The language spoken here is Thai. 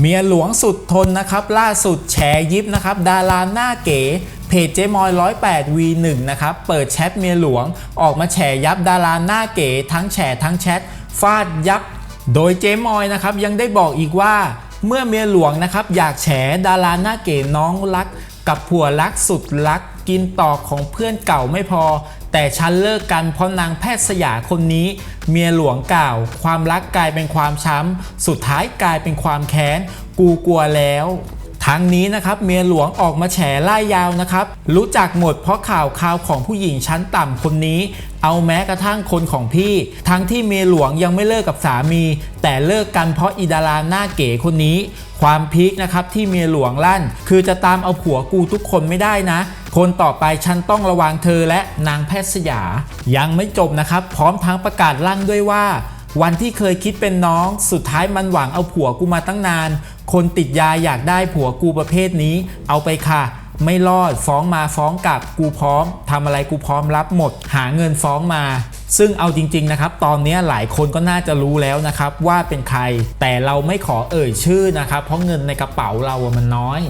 เมียหลวงสุดทนนะครับ ล่าสุดแฉยิบนะครับ ดาราหน้าเก๋เพจเจมอย 108 V1 นะครับ เปิดแชทเมียหลวง ออกมาแฉยับดาราหน้าเก๋ทั้งแฉทั้งแชท ฟาดยับ โดยเจมอยนะครับยังได้บอกอีกว่าเมื่อเมียหลวงนะครับอยากแฉดาราหน้าเก๋น้องรัก กับผัวรักสุดรักกินต่อของเพื่อนเก่าไม่พอ แต่ฉันเลิกกันเพราะนางแพทย์สยาคนนี้ เมียหลวงกล่าว ความรักกลายเป็นความช้ำ สุดท้ายกลายเป็นความแค้น กูกลัวแล้ว ทั้งนี้นะครับเมียหลวงออกมาแฉไล่ยาวนะครับ รู้จักหมดเพราะข่าวข่าวของผู้หญิงชั้นต่ำคนนี้ เอาแม้กระทั่งคนของพี่ ทั้งที่เมียหลวงยังไม่เลิกกับสามี แต่เลิกกันเพราะอีดาราหน้าเก๋คนนี้ ความพีคนะครับที่เมียหลวงลั่น คือจะตามเอาผัวกูทุกคนไม่ได้นะคนต่อไปฉันต้องระวังเธอและนางแพทย์สยา ยังไม่จบนะครับ พร้อมทั้งประกาศลั่นด้วยว่า วันที่เคยคิดเป็นน้อง สุดท้ายมันหวังเอาผัวกูมาตั้งนาน คนติดยาอยากได้ผัวกูประเภทนี้ เอาไปค่ะ ไม่รอดฟ้องมาฟ้องกลับกูพร้อมทำอะไรกูพร้อมรับหมด หาเงินฟ้องมาซึ่งเอาจริง ๆ นะครับ ตอนนี้หลายคนก็น่าจะรู้แล้วนะครับ ว่าเป็นใคร แต่เราไม่ขอเอ่ยชื่อนะครับ เพราะเงินในกระเป๋าเราอะมันน้อย